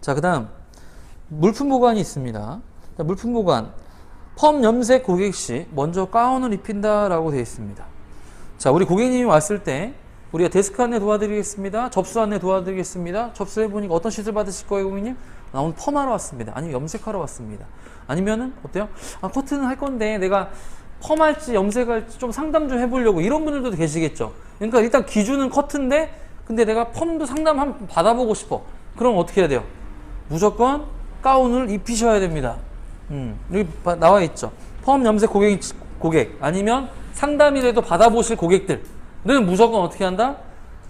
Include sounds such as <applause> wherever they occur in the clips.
자, 그 다음, 물품 보관이 있습니다. 자, 물품 보관. 펌 염색 고객 시 먼저 가운을 입힌다라고 되어 있습니다. 자, 우리 고객님이 왔을 때 우리가 데스크 안내 도와드리겠습니다. 접수 안내 도와드리겠습니다. 접수해 보니까 어떤 시술 받으실 거예요, 고객님? 나 오늘 펌하러 왔습니다. 아니면 염색하러 왔습니다. 아니면은 어때요? 아, 커트는 할 건데 내가 펌할지 염색할지 좀 상담 좀 해보려고 이런 분들도 계시겠죠. 그러니까 일단 기준은 커트인데 근데 내가 펌도 상담 한번 받아보고 싶어. 그럼 어떻게 해야 돼요? 무조건 가운을 입히셔야 됩니다. 음, 여기 바- 나와 있죠. 펌 염색 고객, 고객 아니면 상담이라도 받아보실 고객들은 무조건 어떻게 한다?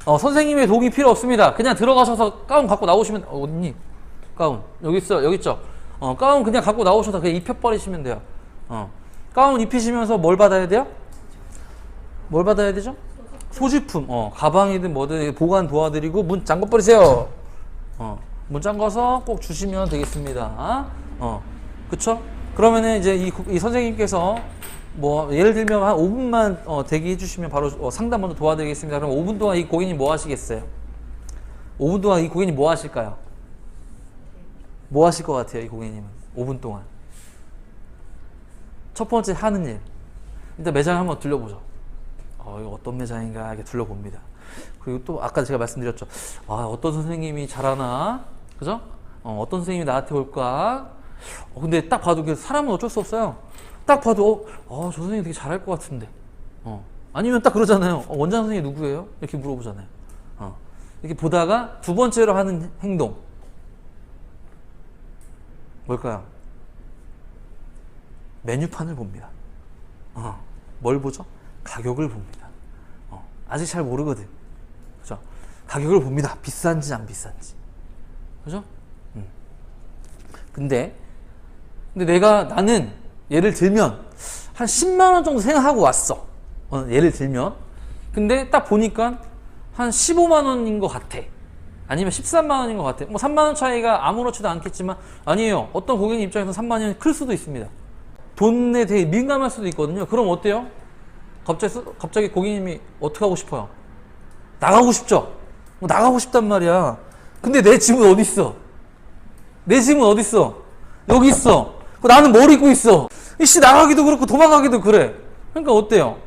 어, 선생님의 도움이 필요 없습니다. 그냥 들어가셔서 가운 갖고 나오시면 어, 어딨니? 가운 여기 있어 여기 있죠. 어, 가운 그냥 갖고 나오셔서 그냥 입혀버리시면 돼요. 어, 가운 입히시면서 뭘 받아야 돼요? 뭘 받아야 되죠? 소지품, 어, 가방이든 뭐든 보관 도와드리고 문 잠궈 버리세요. 어, 문 잠궈서 꼭 주시면 되겠습니다. 어, 그쵸? 그러면은 이제 이, 고- 이 선생님께서 뭐 예를 들면 한 5분만 어, 대기해 주시면 바로 어, 상담 먼저 도와드리겠습니다. 그럼 5분 동안 이 고객님 뭐 하시겠어요? 5분 동안 이 고객님 뭐 하실까요? 뭐 하실 것 같아요, 이 고객님은? 5분 동안. 첫 번째 하는 일. 일단 매장 한번 둘러보죠. 어, 어떤 매장인가 이렇게 둘러봅니다. 그리고 또 아까 제가 말씀드렸죠. 아, 어떤 선생님이 잘하나? 그죠? 어, 떤 선생님이 나한테 올까? 어, 근데 딱 봐도 그 사람은 어쩔 수 없어요. 딱 봐도 어, 어, 저 선생님 되게 잘할 것 같은데. 어. 아니면 딱 그러잖아요. 어, 원장 선생님 누구예요? 이렇게 물어보잖아요. 어. 이렇게 보다가 두 번째로 하는 행동. 뭘까요? 메뉴판을 봅니다. 어, 뭘 보죠? 가격을 봅니다. 어, 아직 잘 모르거든. 그죠? 가격을 봅니다. 비싼지 안 비싼지. 그죠? 음. 근데, 근데 내가, 나는, 예를 들면, 한 10만 원 정도 생각하고 왔어. 어, 예를 들면. 근데 딱 보니까, 한 15만 원인 것 같아. 아니면 13만 원인 것 같아. 뭐 3만 원 차이가 아무렇지도 않겠지만, 아니에요. 어떤 고객님 입장에서 3만 원이 클 수도 있습니다. 돈에 되게 민감할 수도 있거든요. 그럼 어때요? 갑자기, 쓰- 갑자기 고객님이 어떻게 하고 싶어요? 나가고 싶죠? 뭐 나가고 싶단 말이야. 근데 내 집은 어디 있어? 내 집은 어디 있어? 여기 있어. 그 나는 뭘 입고 있어? 이씨 나가기도 그렇고 도망가기도 그래. 그러니까 어때요?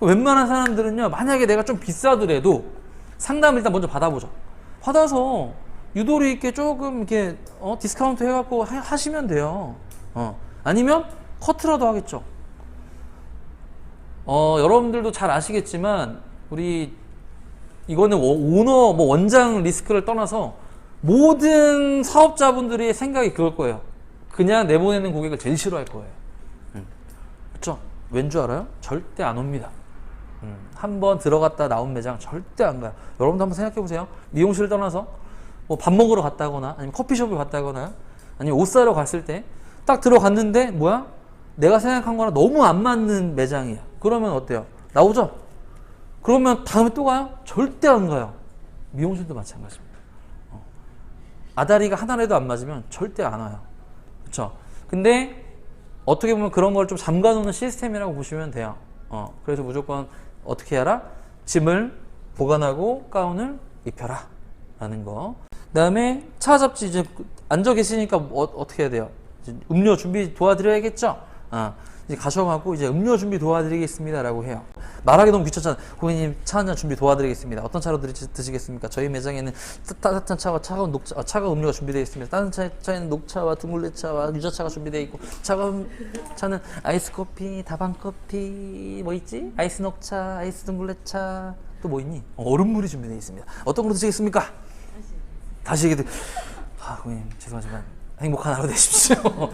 웬만한 사람들은요, 만약에 내가 좀 비싸더라도 상담을 일단 먼저 받아보죠. 받아서 유도리 있게 조금 이렇게 어, 디스카운트 해갖고 하, 하시면 돼요. 어. 아니면 커트라도 하겠죠. 어, 여러분들도 잘 아시겠지만 우리 이거는 워- 오너 뭐 원장 리스크를 떠나서 모든 사업자분들의 생각이 그럴 거예요. 그냥 내보내는 고객을 제일 싫어할 거예요. 음. 그렇죠? 왠 줄 알아요? 절대 안 옵니다. 음, 한번 들어갔다 나온 매장 절대 안 가요. 여러분도 한번 생각해 보세요. 미용실을 떠나서 뭐 밥 먹으러 갔다거나 아니면 커피숍을 갔다거나 아니면 옷 사러 갔을 때 딱 들어갔는데 뭐야? 내가 생각한 거랑 너무 안 맞는 매장이야. 그러면 어때요? 나오죠? 그러면 다음에 또 가요? 절대 안 가요. 미용실도 마찬가지입니다. 어. 아다리가 하나라도 안 맞으면 절대 안 와요. 그렇죠? 근데 어떻게 보면 그런 걸 좀 잠가놓는 시스템이라고 보시면 돼요. 어, 그래서 무조건 어떻게 해라? 짐을 보관하고 가운을 입혀라. 라는 거. 그 다음에 차 잡지 이제 앉아 계시니까 뭐 어, 떻게 해야 돼요? 음료 준비 도와드려야겠죠? 아, 이제 가셔가고 이제 음료 준비 도와드리겠습니다라고 해요. 말하기 너무 귀찮잖아. 고객님 차 한 잔 준비 도와드리겠습니다. 어떤 차로 드시, 드시겠습니까? 저희 매장에는 따- 따뜻한 차와 차가운 녹차, 아, 차가운 음료가 준비되어 있습니다. 다른 차, 차에는 녹차와 둥글레차와 유자차가 준비되어 있고 차가운 차는 아이스 커피, 다방 커피 뭐 있지? 아이스 녹차, 아이스 둥글레차 또 뭐 있니? 어, 얼음물이 준비되어 있습니다. 어떤 걸로 드시겠습니까? 다시 얘기 드 아, 고객님 죄송하지만 행복한 하루 되십시오. <laughs> 어,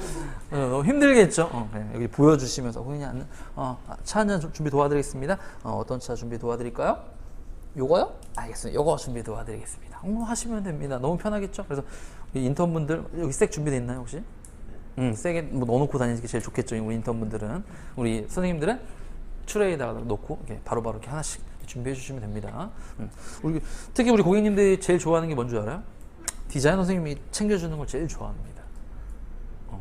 너무 힘들겠죠? 어, 그냥 여기 보여주시면서 고객님 안- 어, 아, 차한 잔 준비 도와드리겠습니다. 어, 어떤 차 준비 도와드릴까요? 요거요? 알겠습니다. 요거 준비 도와드리겠습니다. 어, 하시면 됩니다. 너무 편하겠죠? 그래서 인턴분들 여기 색 준비돼 있나요 혹시? 음, 세게 뭐 넣어놓고 다니는 게 제일 좋겠죠. 우리 인턴분들은 우리 선생님들은 트레이에다가 놓고 이렇게 바로바로 이렇게 하나씩 준비해 주시면 됩니다. 음. 우리 특히 우리 고객님들이 제일 좋아하는 게 뭔지 알아요? 디자이너 선생님이 챙겨주는 걸 제일 좋아합니다.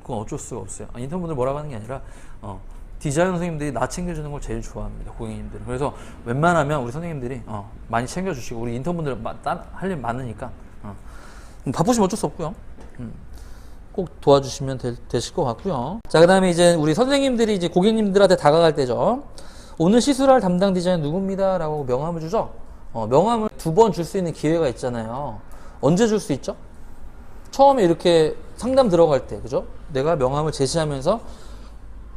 어, 그건 어쩔 수가 없어요. 아, 인턴분들 뭐라고 하는 게 아니라 어, 디자이너 선생님들이 나 챙겨주는 걸 제일 좋아합니다. 고객님들은. 그래서 웬만하면 우리 선생님들이 어, 많이 챙겨주시고 우리 인턴분들 할일 많으니까 어, 음, 바쁘시면 어쩔 수 없고요. 음, 꼭 도와주시면 될- 되실 것 같고요. 자, 그 다음에 이제 우리 선생님들이 이제 고객님들한테 다가갈 때죠. 오늘 시술할 담당 디자인 누굽니다 라고 명함을 주죠. 어, 명함을 두 번 줄 수 있는 기회가 있잖아요. 언제 줄 수 있죠? 처음에 이렇게 상담 들어갈 때, 그죠? 내가 명함을 제시하면서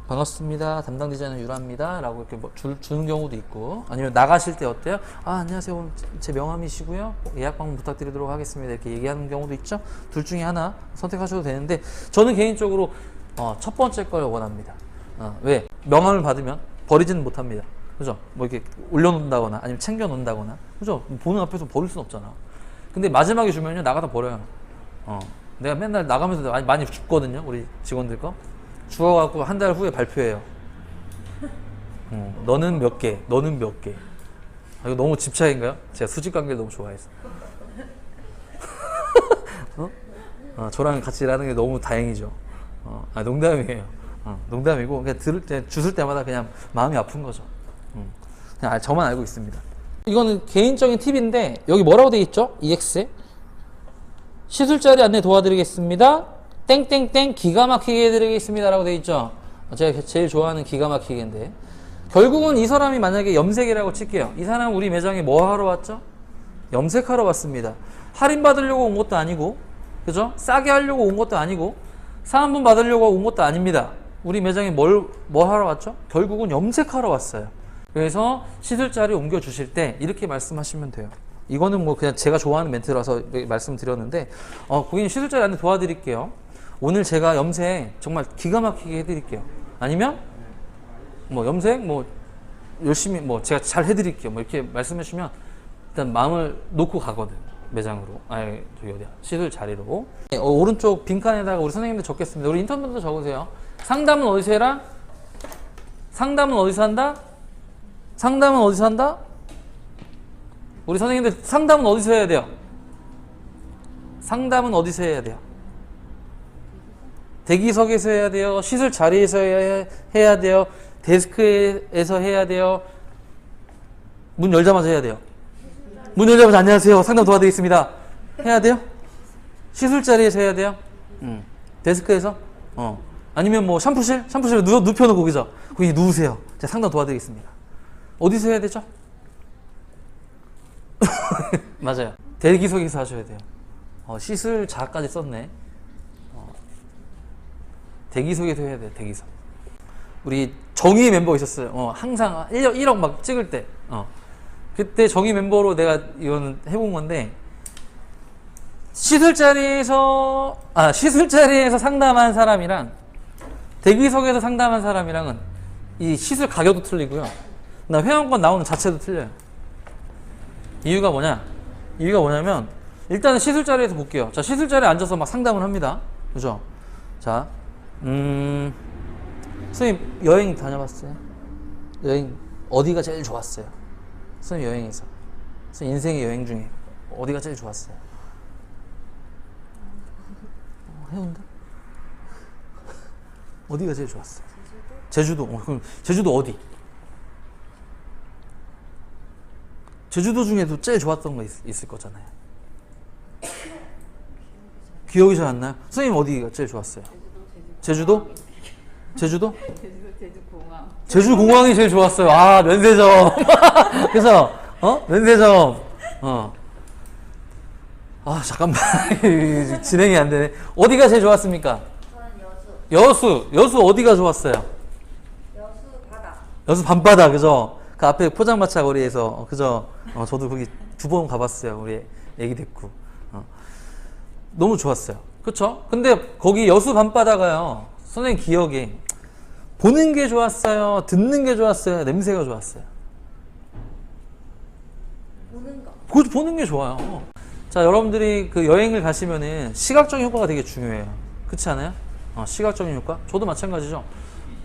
반갑습니다. 담당 디자이너 유라입니다. 라고 이렇게 뭐 줄, 주는 경우도 있고, 아니면 나가실 때 어때요? 아, 안녕하세요. 제 명함이시고요. 예약 방문 부탁드리도록 하겠습니다. 이렇게 얘기하는 경우도 있죠. 둘 중에 하나 선택하셔도 되는데, 저는 개인적으로 어, 첫 번째 걸 원합니다. 어, 왜? 명함을 받으면 버리지는 못합니다. 그죠? 뭐 이렇게 올려놓는다거나 아니면 챙겨놓는다거나, 그죠? 보는 앞에서 버릴 순 없잖아. 근데 마지막에 주면요, 나가다 버려요. 어. 내가 맨날 나가면서 많이, 많이 줍거든요. 우리 직원들 거. 주워갖고 한 달 후에 발표해요. <laughs> 어, 너는 몇 개, 너는 몇 개. 아, 이거 너무 집착인가요? 제가 수직 관계를 너무 좋아해서. <laughs> 어? 어, 저랑 같이 일하는 게 너무 다행이죠. 어, 아, 농담이에요. 어, 농담이고, 그냥 들을 때, 주술 때마다 그냥 마음이 아픈 거죠. 음. 그냥 아, 저만 알고 있습니다. 이거는 개인적인 팁인데, 여기 뭐라고 돼 있죠? EX에? 시술자리 안내 도와드리겠습니다. 땡땡땡 기가 막히게 해드리겠습니다 라고 돼 있죠. 제가 제일 좋아하는 기가 막히게인데 결국은 이 사람이 만약에 염색이라고 칠게요. 이 사람 우리 매장에 뭐 하러 왔죠? 염색하러 왔습니다. 할인 받으려고 온 것도 아니고, 그죠? 싸게 하려고 온 것도 아니고, 사은품 받으려고 온 것도 아닙니다. 우리 매장에 뭘, 뭐 하러 왔죠? 결국은 염색하러 왔어요. 그래서 시술자리 옮겨 주실 때 이렇게 말씀하시면 돼요. 이거는 뭐 그냥 제가 좋아하는 멘트라서 말씀드렸는데, 어, 고객님 시술 자리 안내 도와드릴게요. 오늘 제가 염색 정말 기가 막히게 해드릴게요. 아니면 뭐 염색 뭐 열심히 뭐 제가 잘 해드릴게요. 뭐 이렇게 말씀해 주시면 일단 마음을 놓고 가거든 매장으로 아니 저기 어디야 시술 자리로 네, 어, 오른쪽 빈칸에다가 우리 선생님들 적겠습니다. 우리 인턴분도 적으세요. 상담은 어디서 해라? 상담은 어디서 한다? 상담은 어디서 한다? 우리 선생님들 상담은 어디서 해야 돼요? 상담은 어디서 해야 돼요? 대기석에서 해야 돼요. 시술 자리에서 해야, 돼요. 데스크에서 해야 돼요. 문 열자마자 해야 돼요. 문 열자마자 안녕하세요. 상담 도와드리겠습니다. 해야 돼요? 시술 자리에서 해야 돼요? 음. 데스크에서? 어. 아니면 뭐 샴푸실? 샴푸실에 누워, 눕혀놓고 그죠? 거기 누우세요. 제가 상담 도와드리겠습니다. 어디서 해야 되죠? <laughs> 맞아요. 대기석에서 하셔야 돼요. 어, 시술 자까지 썼네. 대기석에서 해야 돼요, 대기석. 우리 정의 멤버 있었어요. 어, 항상 1억, 1억 막 찍을 때. 어. 그때 정의 멤버로 내가 이거는 해본 건데, 시술 자리에서, 아, 시술 자리에서 상담한 사람이랑, 대기석에서 상담한 사람이랑은 이 시술 가격도 틀리고요. 나 회원권 나오는 자체도 틀려요. 이유가 뭐냐? 이유가 뭐냐면, 일단은 시술 자리에서 볼게요. 자, 시술 자리에 앉아서 막 상담을 합니다. 그죠? 자, 음, 선생님 여행 다녀봤어요? 여행 어디가 제일 좋았어요? 선생님 여행에서 선생님 인생의 여행 중에 어디가 제일 좋았어요? 어, 해운대? 어디가 제일 좋았어요? 제주도. 어, 그럼 제주도 어디? 제주도 중에도 제일 좋았던 거 있, 있을 거잖아요. 기억이 잘 안 나요? 선생님 어디가 제일 좋았어요? 제주도? 제주도? 제주 공항이 제일 좋았어요. 아 면세점. <laughs> 그래서 어 면세점. 어. 아 잠깐만 <laughs> 진행이 안 되네. 어디가 제일 좋았습니까? 여수. 여수. 여수 어디가 좋았어요? 여수 바다. 여수 밤바다 그죠? 그 앞에 포장마차 거리에서 어, 그죠? 어, 저도 거기 두 번 가봤어요. 우리 애기 데리고. 어. 너무 좋았어요. 그쵸? 근데 거기 여수 밤바다가요. 선생님 기억에 보는 게 좋았어요. 듣는 게 좋았어요. 냄새가 좋았어요. 보는 거. 보, 보는 게 좋아요. 자, 여러분들이 그 여행을 가시면은 시각적인 효과가 되게 중요해요. 그렇지 않아요? 어, 시각적인 효과? 저도 마찬가지죠.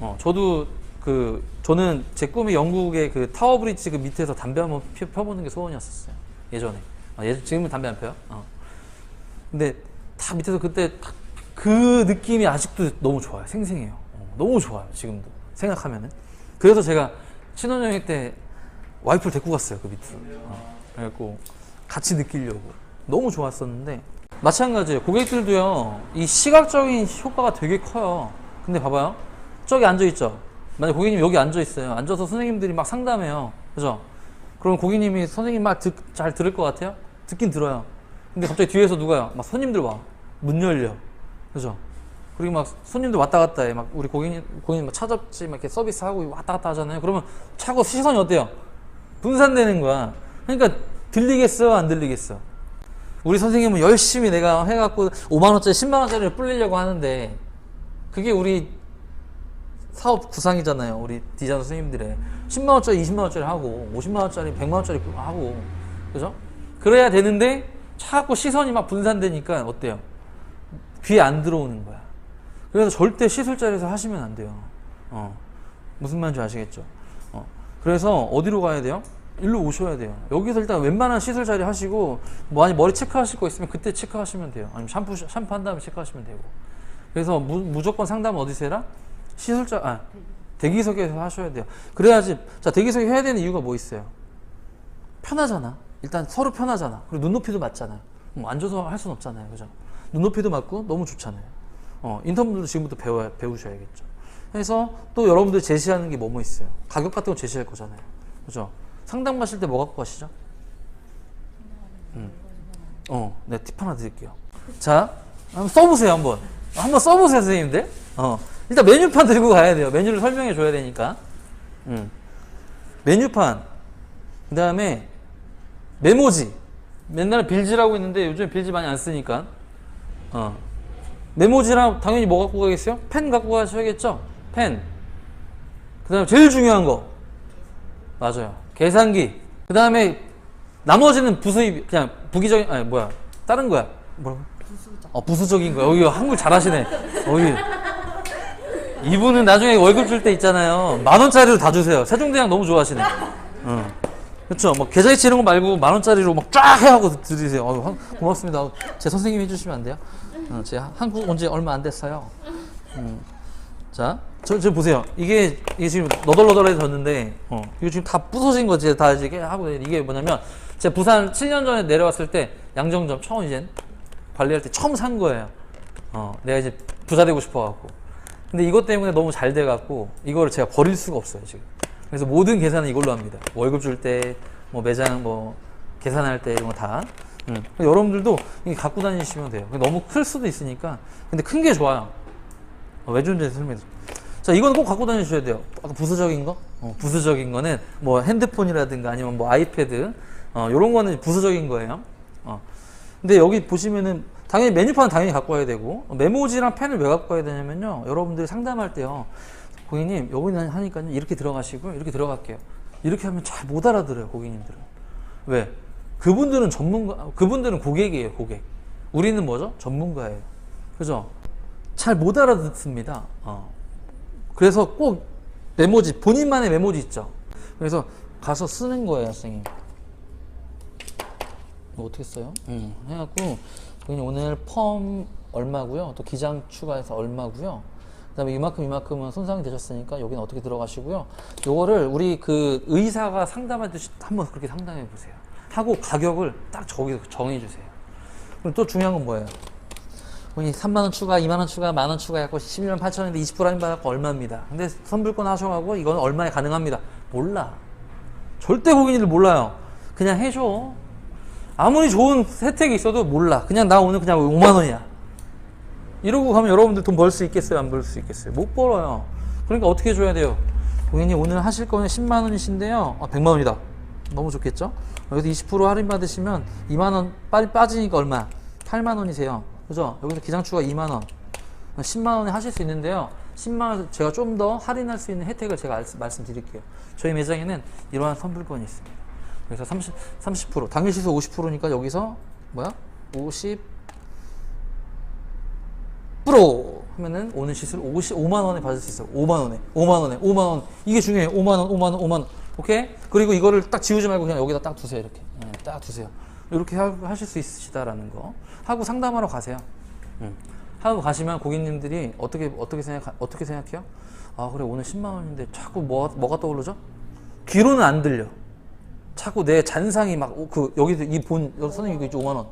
어, 저도 그 저는 제 꿈이 영국의 그 타워 브릿지 그 밑에서 담배 한번 피- 펴보는 게 소원이었었어요. 예전에. 어, 예, 지금은 담배 안 펴요. 어. 근데 다 밑에서 그때 딱그 느낌이 아직도 너무 좋아요. 생생해요. 어, 너무 좋아요. 지금도 생각하면은. 그래서 제가 신혼여행 때 와이프를 데리고 갔어요. 그 밑으로. 어, 그래갖고 같이 느끼려고 너무 좋았었는데 마찬가지예요. 고객들도요, 이 시각적인 효과가 되게 커요. 근데 봐봐요. 저기 앉아 있죠? 만약 고객님 여기 앉아 있어요. 앉아서 선생님들이 막 상담해요. 그죠? 그럼 고객님이 선생님 말 잘 들을 것 같아요? 듣긴 들어요. 근데 갑자기 뒤에서 누가요? 막 손님들 와. 문 열려. 그죠? 그리고 막 손님들 왔다 갔다 해. 막 우리 고객님, 고객님 막 차접지 막 이렇게 서비스하고 왔다 갔다 하잖아요. 그러면 차고 시선이 어때요? 분산되는 거야. 그러니까 들리겠어? 안 들리겠어? 우리 선생님은 열심히 내가 해갖고 5만원짜리, 10만원짜리를 불리려고 하는데 그게 우리 사업 구상이잖아요. 우리 디자이너 선생님들의 10만 원짜리, 20만 원짜리 하고 50만 원짜리, 100만 원짜리 하고 그죠? 그래야 되는데 자꾸 시선이 막 분산되니까 어때요? 귀에 안 들어오는 거야. 그래서 절대 시술자리에서 하시면 안 돼요. 어. 무슨 말인지 아시겠죠? 어. 그래서 어디로 가야 돼요? 일로 오셔야 돼요. 여기서 일단 웬만한 시술 자리 하시고 뭐 아니 머리 체크하실 거 있으면 그때 체크하시면 돼요. 아니면 샴푸 샴푸 한 다음에 체크하시면 되고. 그래서 무, 무조건 상담은 어디서 해라? 시술자 아 대기석에서 하셔야 돼요. 그래야지 자 대기석에 해야 되는 이유가 뭐 있어요? 편하잖아. 일단 서로 편하잖아. 그리고 눈높이도 맞잖아요. 뭐 앉아서 할 수는 없잖아요. 그죠? 눈높이도 맞고 너무 좋잖아요. 어, 인턴분들도 지금부터 배워, 배우셔야겠죠. 그래서 또 여러분들 제시하는 게 뭐뭐 있어요? 가격 같은 거 제시할 거잖아요. 그죠? 상담 가실 때 뭐 갖고 가시죠? 음. 어, 네, 팁 하나 드릴게요. 자, 한번 써보세요, 한번. 한번 써보세요, 선생님들. 어, 일단 메뉴판 들고 가야 돼요. 메뉴를 설명해 줘야 되니까. 음. 메뉴판. 그 다음에 메모지. 맨날 빌지라고 했는데 요즘 빌지 많이 안 쓰니까. 어. 메모지랑 당연히 뭐 갖고 가겠어요? 펜 갖고 가셔야겠죠? 펜. 그 다음에 제일 중요한 거. 맞아요. 계산기. 그 다음에 나머지는 부수입, 그냥 부기적인, 아니, 뭐야. 다른 거야. 뭐라고? 부수적. 어, 부수적인 거. 여기 한글 잘하시네. 여기. 이분은 나중에 월급 줄 때 있잖아요. 만 원짜리로 다 주세요. 세종대왕 너무 좋아하시네. 어. 그렇죠. 뭐 계좌이체 이런 거 말고 만 원짜리로 막 쫙 해하고 드리세요. 한- 고맙습니다. 제 선생님 해주시면 안 돼요? 어, 제가 한국 온 지 얼마 안 됐어요. 음. 자, 저, 저 보세요. 이게, 이게 지금 너덜너덜해졌는데, 어, 이거 지금 다 부서진 거지. 다 이게 하고, 이게 뭐냐면, 제가 부산 7년 전에 내려왔을 때, 양정점 처음 이제 관리할 때 처음 산 거예요. 어, 내가 이제 부자 되고 싶어갖고. 근데 이것 때문에 너무 잘 돼갖고, 이거를 제가 버릴 수가 없어요, 지금. 그래서 모든 계산은 이걸로 합니다. 월급 줄 때, 뭐 매장 뭐, 계산할 때 이런 거 다. 음. 여러분들도 갖고 다니시면 돼요. 너무 클 수도 있으니까. 근데 큰 게 좋아요. 어, 왜 좋은지 드릴게요. 자, 이거는 꼭 갖고 다니셔야 돼요. 아까 부수적인 거? 어, 부수적인 거는 뭐 핸드폰이라든가 아니면 뭐 아이패드, 어, 요런 거는 부수적인 거예요. 어. 근데 여기 보시면은 당연히 메뉴판은 당연히 갖고 와야 되고, 어, 메모지랑 펜을 왜 갖고 와야 되냐면요. 여러분들이 상담할 때요. 고객님, 여기는 하니까요. 이렇게 들어가시고, 이렇게 들어갈게요. 이렇게 하면 잘 못 알아들어요, 고객님들은. 왜? 그분들은 전문가, 그분들은 고객이에요, 고객. 우리는 뭐죠? 전문가예요. 그죠? 잘 못 알아듣습니다. 어. 그래서 꼭 메모지, 본인만의 메모지 있죠. 그래서 가서 쓰는 거예요, 선생님. 뭐 어떻게 써요? 음, 해갖고, 오늘 펌 얼마고요? 또 기장 추가해서 얼마고요? 그 다음에 이만큼 이만큼은 손상이 되셨으니까 여기는 어떻게 들어가시고요. 요거를 우리 그 의사가 상담하듯이 한번 그렇게 상담해 보세요. 하고 가격을 딱 저기서 정해 주세요. 그럼 또 중요한 건 뭐예요? 본인이 3만 원 추가, 2만 원 추가, 만 원 추가 해갖고 11만 8천 원인데 20% 할인 받았고 얼마입니다. 근데 선불권 하셔가고 이건 얼마에 가능합니다. 몰라. 절대 고객님들 몰라요. 그냥 해줘. 아무리 좋은 혜택이 있어도 몰라. 그냥 나 오늘 그냥 5만 원이야. 이러고 가면 여러분들 돈 벌 수 있겠어요? 안 벌 수 있겠어요? 못 벌어요. 그러니까 어떻게 해줘야 돼요? 고객님 오늘 하실 거는 10만 원이신데요. 아, 100만 원이다. 너무 좋겠죠? 여기서 20% 할인 받으시면 2만 원 빨리 빠지니까 얼마? 8만 원이세요. 그죠? 여기서 기장추가 2만 원. 10만 원에 하실 수 있는데요. 10만 원 제가 좀 더 할인할 수 있는 혜택을 제가 알- 말씀드릴게요. 저희 매장에는 이러한 선불권이 있습니다. 그래서 30, 30% 당일 시세 50%니까 여기서 뭐야? 50 프로 하면은 오늘 시술 55만 원에 받을 수 있어요. 5만 원에, 5만 원에, 5만 원. 이게 중요해요. 5만 원, 5만 원, 5만 원. 오케이? 그리고 이거를 딱 지우지 말고 그냥 여기다 딱 두세요. 이렇게. 네, 딱 두세요. 이렇게 하, 하실 수 있으시다라는 거. 하고 상담하러 가세요. 음. 하고 가시면 고객님들이 어떻게 어떻게 생각 어떻게 생각해요? 아 그래 오늘 10만 원인데 자꾸 뭐 뭐가 떠오르죠? 귀로는 안 들려. 자꾸 내 잔상이 막 그 여기 이본 선생님 이거 5만 원.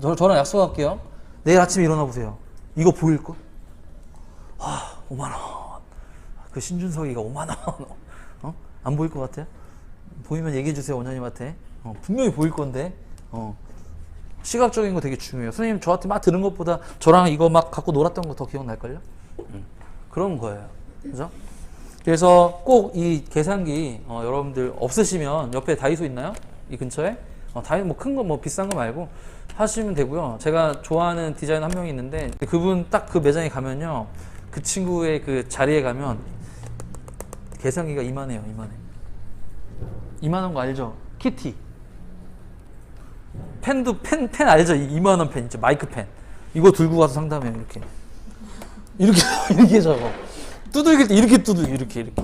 저, 저랑 약속할게요. 내일 아침에 일어나 보세요. 이거 보일걸? 아, 5만 원. 그 신준석이가 5만 원. <laughs> 어? 안 보일 것 같아요? 보이면 얘기해 주세요, 원장님한테. 어, 분명히 보일 건데. 어. 시각적인 거 되게 중요해요. 선생님 저한테 막 들은 것보다 저랑 이거 막 갖고 놀았던 거 더 기억날걸요? 음. 그런 거예요. 그죠? 그래서 꼭 이 계산기 어, 여러분들 없으시면 옆에 다이소 있나요? 이 근처에? 어, 다이소 뭐 큰 거 뭐 비싼 거 말고 하시면 되고요. 제가 좋아하는 디자이너 한 명이 있는데 그분 딱 그 매장에 가면요. 그 친구의 그 자리에 가면 계산기가 이만해요. 이만해. 이만한 거 알죠? 키티. 펜도 펜, 펜 알죠? 이 2만 원펜 있죠? 마이크 펜. 이거 들고 가서 상담해요. 이렇게. 이렇게 <laughs> 이렇게 적어. 두들길 때 이렇게 두들기 이렇게 이렇게.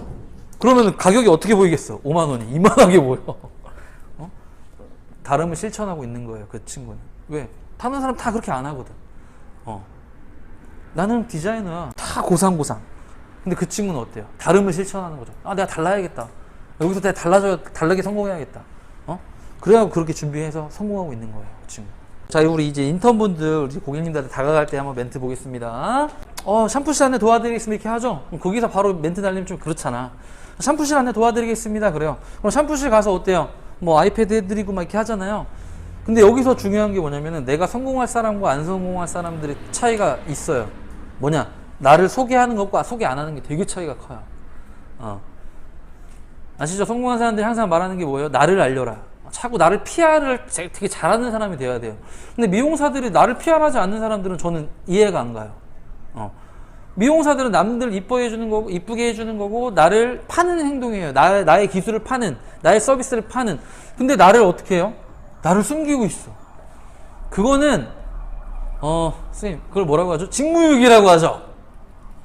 그러면 가격이 어떻게 보이겠어? 5만 원이 이만하게 보여. <laughs> 어? 다름을 실천하고 있는 거예요. 그 친구는. 왜? 타는 사람 다 그렇게 안 하거든. 어. 나는 디자이너야. 다 고상고상. 근데 그 친구는 어때요? 다름을 실천하는 거죠. 아, 내가 달라야겠다. 여기서 내가 달라져, 다르게 성공해야겠다. 어? 그래야 그렇게 준비해서 성공하고 있는 거예요. 그 친구. 자, 우리 이제 인턴분들, 우리 고객님들한테 다가갈 때 한번 멘트 보겠습니다. 어, 샴푸실 안에 도와드리겠습니다. 이렇게 하죠? 그럼 거기서 바로 멘트 날리면 좀 그렇잖아. 샴푸실 안에 도와드리겠습니다. 그래요. 그럼 샴푸실 가서 어때요? 뭐 아이패드 해드리고 막 이렇게 하잖아요. 근데 여기서 중요한 게 뭐냐면은 내가 성공할 사람과 안 성공할 사람들의 차이가 있어요. 뭐냐? 나를 소개하는 것과 소개 안 하는 게 되게 차이가 커요. 어. 아시죠? 성공한 사람들이 항상 말하는 게 뭐예요? 나를 알려라. 자꾸 나를 PR을 되게 잘하는 사람이 돼야 돼요. 근데 미용사들이 나를 PR하지 않는 사람들은 저는 이해가 안 가요. 어. 미용사들은 남들 이뻐해 주는 거고 이쁘게 해주는 거고 나를 파는 행동이에요. 나, 나의 기술을 파는 나의 서비스를 파는. 근데 나를 어떻게 해요? 나를 숨기고 있어. 그거는 어 선생님 그걸 뭐라고 하죠? 직무유기라고 하죠.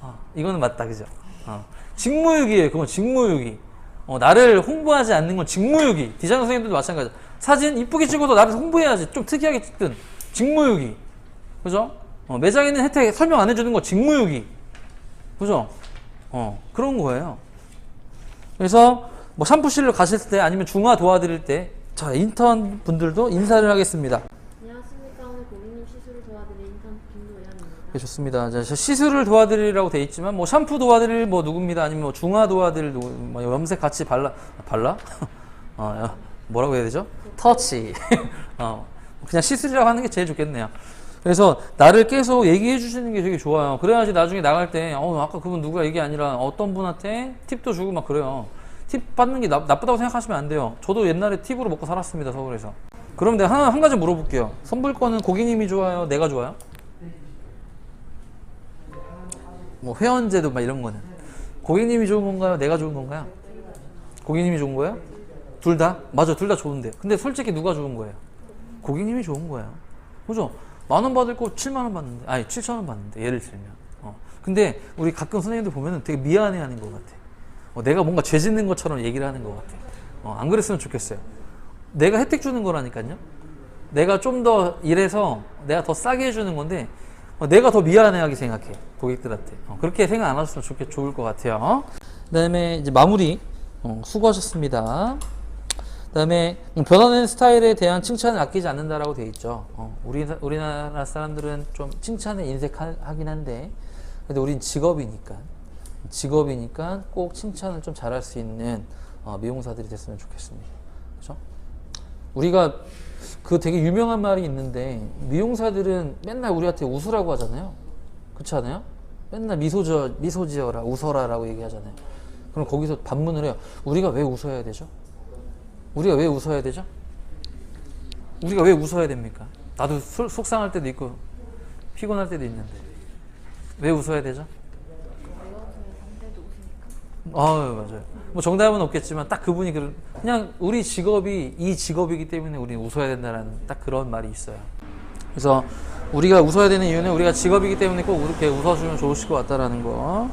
어, 이거는 맞다 그죠? 어, 직무유기예요. 그건 직무유기. 어, 나를 홍보하지 않는 건 직무유기. 디자이너 선생님들도 마찬가지야. 사진 이쁘게 찍어도 나를 홍보해야지. 좀 특이하게 찍든. 직무유기. 그죠? 어, 매장에 있는 혜택 설명 안 해주는 거 직무유기. 그죠? 어, 그런 거예요. 그래서 뭐 샴푸실로 가실 때 아니면 중화 도와드릴 때 자, 인턴 분들도 인사를 하겠습니다. 안녕하십니까 오늘 고객님 시술을 도와드릴 인턴 김도연입니다. 네, 좋습니다. 자, 저 시술을 도와드리라고 돼 있지만 뭐 샴푸 도와드릴 뭐 누구입니다. 아니면 뭐 중화 도와드릴 누구, 뭐 염색 같이 발라 발라? <laughs> 어, 야, 뭐라고 해야 되죠? 터치. <laughs> 어, 그냥 시술이라고 하는 게 제일 좋겠네요. 그래서 나를 계속 얘기해 주시는 게 되게 좋아요. 그래야지 나중에 나갈 때, 어, 아까 그분 누구야 이게 아니라 어떤 분한테 팁도 주고 막 그래요. 팁 받는 게 나, 나쁘다고 생각하시면 안 돼요. 저도 옛날에 팁으로 먹고 살았습니다, 서울에서. 그럼 내가 하나, 한 가지 물어볼게요. 선불권은 고객님이 좋아요? 내가 좋아요? 뭐 회원제도 막 이런 거는 고객님이 좋은 건가요? 내가 좋은 건가요? 고객님이 좋은 거예요? 둘 다? 맞아, 둘 다 좋은데. 근데 솔직히 누가 좋은 거예요? 고객님이 좋은 거예요. 그죠? 만 원 받을 거 7만 원 받는데, 아니 7천 원 받는데 예를 들면. 어. 근데 우리 가끔 선생님들 보면은 되게 미안해하는 것 같아. 어, 내가 뭔가 죄 짓는 것처럼 얘기를 하는 것 같아. 어, 안 그랬으면 좋겠어요. 내가 혜택 주는 거라니까요. 내가 좀 더 일해서 내가 더 싸게 해주는 건데 어, 내가 더 미안해하게 생각해 고객들한테 어, 그렇게 생각 안 하셨으면 좋겠, 좋을 것 같아요. 그 다음에 이제 마무리 어, 수고하셨습니다. 그다음에 음, 변화되는 스타일에 대한 칭찬을 아끼지 않는다라고 돼 있죠. 어, 우리 우리나라 사람들은 좀 칭찬에 인색하긴 한데 근데 우린 직업이니까 직업이니까 꼭 칭찬을 좀 잘할 수 있는 어, 미용사들이 됐으면 좋겠습니다. 그렇죠? 우리가 그 되게 유명한 말이 있는데 미용사들은 맨날 우리한테 웃으라고 하잖아요. 그렇지 않아요? 맨날 미소 저 미소 지어라 웃어라라고 얘기하잖아요. 그럼 거기서 반문을 해요. 우리가 왜 웃어야 되죠? 우리가 왜 웃어야 되죠? 우리가 왜 웃어야 됩니까? 나도 속- 속상할 때도 있고 피곤할 때도 있는데 왜 웃어야 되죠? 아 맞아요. 뭐 정답은 없겠지만 딱 그분이 그런 그냥 우리 직업이 이 직업이기 때문에 우리는 웃어야 된다라는 딱 그런 말이 있어요. 그래서 우리가 웃어야 되는 이유는 우리가 직업이기 때문에 꼭 이렇게 웃어주면 좋으실 것 같다라는 거.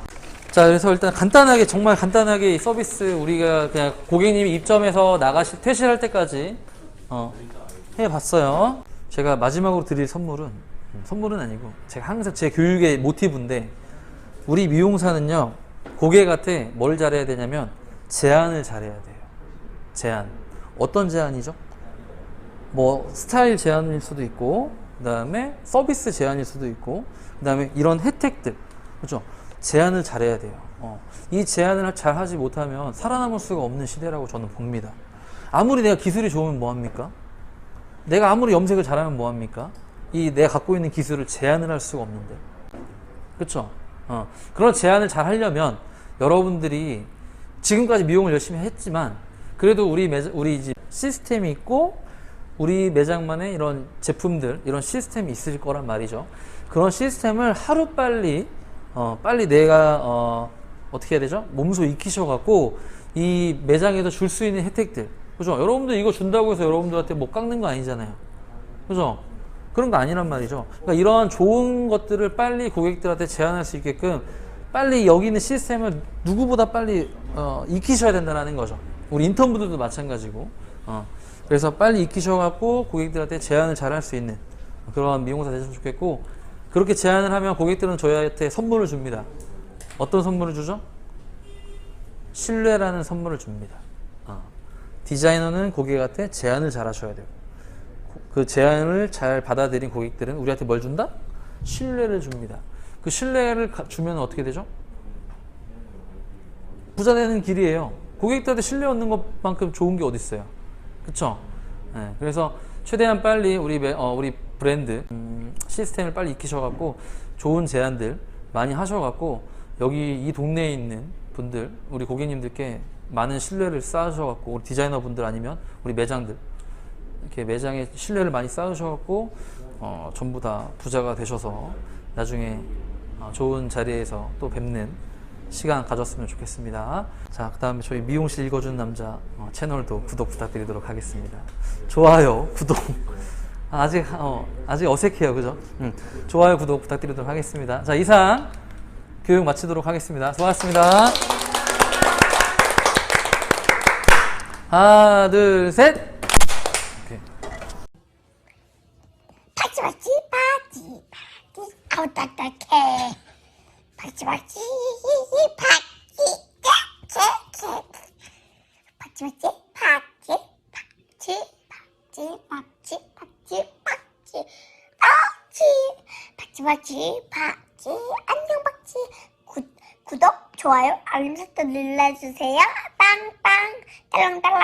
자, 그래서 일단 간단하게 정말 간단하게 이 서비스 우리가 그냥 고객님이 입점해서 나가시 퇴실할 때까지 어, 해봤어요. 제가 마지막으로 드릴 선물은 음, 선물은 아니고 제가 항상 제 교육의 모티브인데 우리 미용사는요 고객한테 뭘 잘해야 되냐면 제안을 잘해야 돼요. 제안 어떤 제안이죠? 뭐 스타일 제안일 수도 있고 그 다음에 서비스 제한일 수도 있고 그 다음에 이런 혜택들 그렇죠 제한을 잘해야 돼요 어. 이 제한을 잘 하지 못하면 살아남을 수가 없는 시대라고 저는 봅니다 아무리 내가 기술이 좋으면 뭐합니까 내가 아무리 염색을 잘하면 뭐합니까 이 내가 갖고 있는 기술을 제한을 할 수가 없는데 그렇죠 어. 그런 제한을 잘 하려면 여러분들이 지금까지 미용을 열심히 했지만 그래도 우리 매 우리 집 시스템이 있고 우리 매장만의 이런 제품들 이런 시스템이 있을 거란 말이죠. 그런 시스템을 하루 빨리 어 빨리 내가 어 어떻게 해야 되죠? 몸소 익히셔 갖고 이 매장에서 줄 수 있는 혜택들 그죠? 여러분들 이거 준다고 해서 여러분들한테 못 깎는 거 아니잖아요. 그죠? 그런 거 아니란 말이죠. 그러니까 이런 좋은 것들을 빨리 고객들한테 제안할 수 있게끔 빨리 여기 있는 시스템을 누구보다 빨리 어, 익히셔야 된다는 거죠. 우리 인턴분들도 마찬가지고. 어, 그래서 빨리 익히셔갖고 고객들한테 제안을 잘 할 수 있는 그런 미용사 되셨으면 좋겠고 그렇게 제안을 하면 고객들은 저희한테 선물을 줍니다. 어떤 선물을 주죠? 신뢰라는 선물을 줍니다. 어. 디자이너는 고객한테 제안을 잘 하셔야 돼요. 그 제안을 잘 받아들인 고객들은 우리한테 뭘 준다? 신뢰를 줍니다. 그 신뢰를 가- 주면 어떻게 되죠? 부자 되는 길이에요. 고객들한테 신뢰 얻는 것만큼 좋은 게 어디 있어요? 그쵸? 네, 그래서 최대한 빨리 우리 매- 어, 우리 브랜드 음, 시스템을 빨리 익히셔갖고 좋은 제안들 많이 하셔갖고 여기 이 동네에 있는 분들 우리 고객님들께 많은 신뢰를 쌓으셔갖고 우리 디자이너 분들 아니면 우리 매장들 이렇게 매장에 신뢰를 많이 쌓으셔갖고 어, 전부 다 부자가 되셔서 나중에 어, 좋은 자리에서 또 뵙는 시간 가졌으면 좋겠습니다. 자, 그 다음에 저희 미용실 읽어주는 남자 어, 채널도 구독 부탁드리도록 하겠습니다. 좋아요, 구독. 아, 아직, 어, 아직 어색해요. 그죠? 음, 좋아요, 구독 부탁드리도록 하겠습니다. 자, 이상 교육 마치도록 하겠습니다. 수고하셨습니다. 하나, 둘, 셋. 오케이. 박지 박지 박지 아우 딱딱해 박지 박지 박지 째째째 박지 박지 박지 박지 박지 박지 박지 박지 박지. 박지 박지 박지. 안녕 박지. 구, 구독 좋아요 알림 설정 눌러주세요. 빵빵. 딸랑딸랑